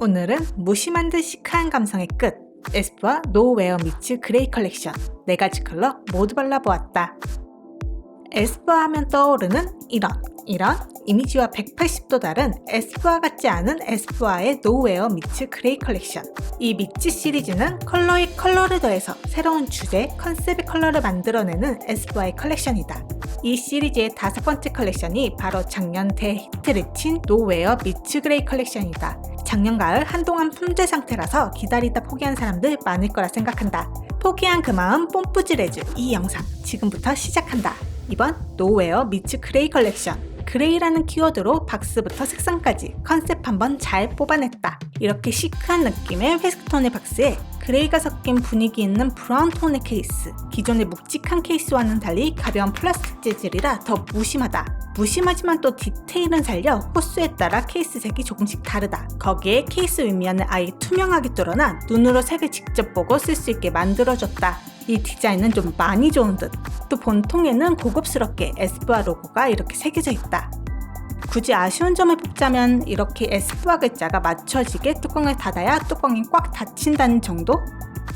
오늘은 무심한 듯 시크한 감성의 끝 에스쁘아 노웨어 미츠 그레이 컬렉션 4가지 컬러 모두 발라보았다. 에스쁘아 하면 떠오르는 이런 이런 이미지와 180도 다른 에스쁘아 같지 않은 에스쁘아의 노웨어 미츠 그레이 컬렉션 이 미츠 시리즈는 컬러에 컬러를 더해서 새로운 주제, 컨셉의 컬러를 만들어내는 에스쁘아의 컬렉션이다. 이 시리즈의 다섯 번째 컬렉션이 바로 작년 대히트를 친 노웨어 미츠 그레이 컬렉션이다. 작년 가을 한동안 품절 상태라서 기다리다 포기한 사람들 많을 거라 생각한다. 포기한 그 마음 뽐뿌질해줄 이 영상 지금부터 시작한다. 이번 노웨어 미츠 그레이 컬렉션 그레이라는 키워드로 박스부터 색상까지 컨셉 한번 잘 뽑아냈다. 이렇게 시크한 느낌의 회색톤의 박스에 그레이가 섞인 분위기 있는 브라운 톤의 케이스. 기존의 묵직한 케이스와는 달리 가벼운 플라스틱 재질이라 더 무심하다. 무심하지만 또 디테일은 살려 호수에 따라 케이스 색이 조금씩 다르다. 거기에 케이스 윗면을 아예 투명하게 뚫어놔 눈으로 색을 직접 보고 쓸 수 있게 만들어줬다. 이 디자인은 좀 많이 좋은 듯. 또 본통에는 고급스럽게 에스쁘아 로고가 이렇게 새겨져 있다. 굳이 아쉬운 점을 뽑자면 이렇게 에스쁘아 글자가 맞춰지게 뚜껑을 닫아야 뚜껑이 꽉 닫힌다는 정도?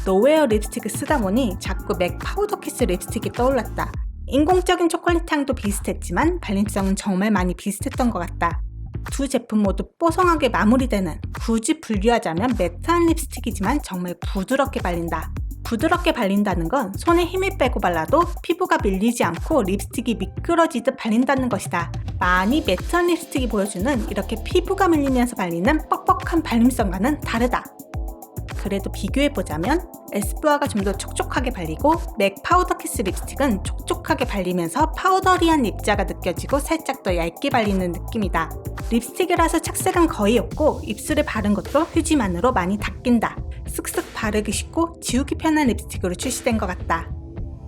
노웨어 립스틱을 쓰다 보니 자꾸 맥 파우더 키스 립스틱이 떠올랐다. 인공적인 초콜릿 향도 비슷했지만 발림성은 정말 많이 비슷했던 것 같다. 두 제품 모두 뽀송하게 마무리되는 굳이 분류하자면 매트한 립스틱이지만 정말 부드럽게 발린다. 부드럽게 발린다는 건 손에 힘을 빼고 발라도 피부가 밀리지 않고 립스틱이 미끄러지듯 발린다는 것이다. 많이 매트한 립스틱이 보여주는 이렇게 피부가 밀리면서 발리는 뻑뻑한 발림성과는 다르다. 그래도 비교해보자면 에스쁘아가 좀 더 촉촉하게 발리고 맥 파우더 키스 립스틱은 촉촉하게 발리면서 파우더리한 입자가 느껴지고 살짝 더 얇게 발리는 느낌이다. 립스틱이라서 착색은 거의 없고 입술에 바른 것도 휴지만으로 많이 닦인다. 쓱쓱 바르기 쉽고 지우기 편한 립스틱으로 출시된 것 같다.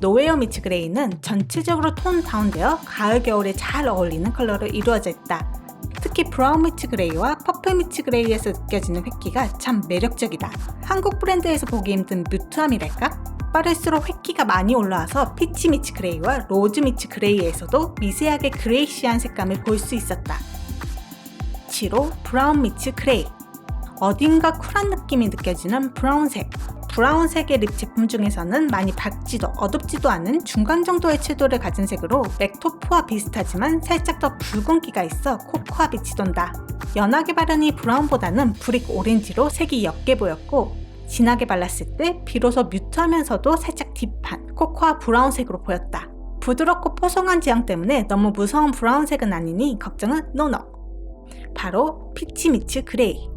노웨어 미츠 그레이는 전체적으로 톤 다운되어 가을 겨울에 잘 어울리는 컬러로 이루어져 있다. 특히 브라운 미츠 그레이와 퍼플 미츠 그레이에서 느껴지는 획기가 참 매력적이다. 한국 브랜드에서 보기 힘든 뮤트함이랄까? 빠를수록 획기가 많이 올라와서 피치 미츠 그레이와 로즈 미츠 그레이에서도 미세하게 그레이시한 색감을 볼 수 있었다. 7호 브라운 미츠 그레이 어딘가 쿨한 느낌이 느껴지는 브라운색 브라운색의 립 제품 중에서는 많이 밝지도 어둡지도 않은 중간 정도의 채도를 가진 색으로 맥토프와 비슷하지만 살짝 더 붉은기가 있어 코코아 빛이 돈다. 연하게 바르니 브라운보다는 브릭 오렌지로 색이 옅게 보였고 진하게 발랐을 때 비로소 뮤트하면서도 살짝 딥한 코코아 브라운색으로 보였다. 부드럽고 포송한 지향 때문에 너무 무서운 브라운색은 아니니 걱정은 노노. 바로 피치 미츠 그레이.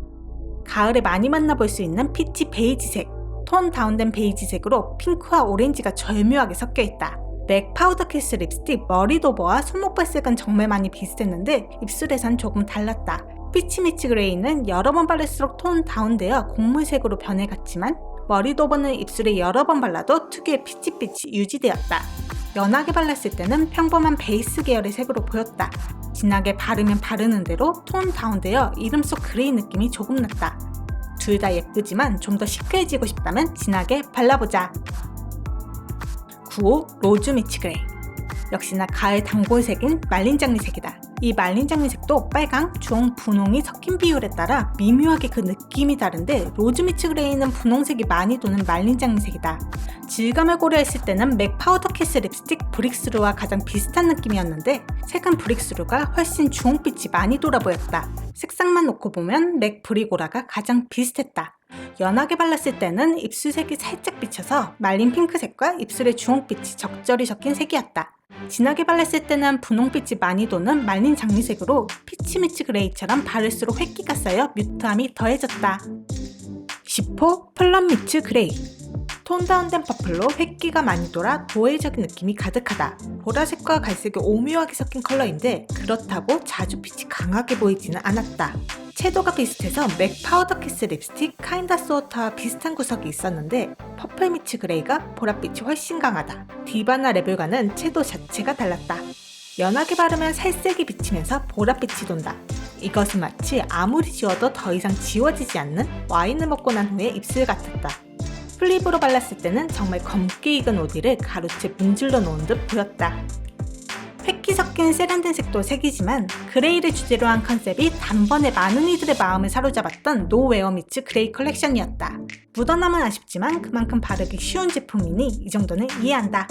가을에 많이 만나볼 수 있는 피치 베이지색. 톤 다운된 베이지색으로 핑크와 오렌지가 절묘하게 섞여 있다. 맥 파우더 키스 립스틱 머리 도버와 손목발색은 정말 많이 비슷했는데 입술에선 조금 달랐다. 피치미치 그레이는 여러 번 바를수록 톤 다운되어 곡물색으로 변해갔지만 머리 도버는 입술에 여러 번 발라도 특유의 피치빛이 유지되었다. 연하게 발랐을 때는 평범한 베이스 계열의 색으로 보였다. 진하게 바르면 바르는 대로 톤 다운되어 이름 속 그레이 느낌이 조금 났다. 둘 다 예쁘지만 좀 더 시크해지고 싶다면 진하게 발라보자. 9호 로즈 미치 그레이 역시나 가을 단골색인 말린 장미색이다. 이 말린 장미색도 빨강, 주홍, 분홍이 섞인 비율에 따라 미묘하게 그 느낌이 다른데 로즈 미츠 그레이는 분홍색이 많이 도는 말린 장미색이다. 질감을 고려했을 때는 맥 파우더 키스 립스틱 브릭스루와 가장 비슷한 느낌이었는데 색은 브릭스루가 훨씬 주홍빛이 많이 돌아 보였다. 색상만 놓고 보면 맥 브리고라가 가장 비슷했다. 연하게 발랐을 때는 입술색이 살짝 비쳐서 말린 핑크색과 입술의 주홍빛이 적절히 섞인 색이었다. 진하게 발랐을 때는 분홍빛이 많이 도는 말린 장미색으로 피치미치 그레이처럼 바를수록 획기가 쌓여 뮤트함이 더해졌다. 10호 플럼 미츠 그레이 톤 다운된 퍼플로 획기가 많이 돌아 도회적인 느낌이 가득하다. 보라색과 갈색이 오묘하게 섞인 컬러인데 그렇다고 자주 빛이 강하게 보이지는 않았다. 채도가 비슷해서 맥 파우더 키스 립스틱 카인다 소어타와 비슷한 구석이 있었는데 퍼플 미츠 그레이가 보랏빛이 훨씬 강하다. 디바나 레벨과는 채도 자체가 달랐다. 연하게 바르면 살색이 비치면서 보랏빛이 돈다. 이것은 마치 아무리 지워도 더 이상 지워지지 않는 와인을 먹고 난 후에 입술 같았다. 플립으로 발랐을 때는 정말 검게 익은 오디를 가루채 문질러 놓은 듯 보였다. 획기 섞인 세련된 색도 색이지만 그레이를 주제로 한 컨셉이 단번에 많은 이들의 마음을 사로잡았던 노웨어 미츠 그레이 컬렉션이었다. 묻어남은 아쉽지만 그만큼 바르기 쉬운 제품이니 이 정도는 이해한다.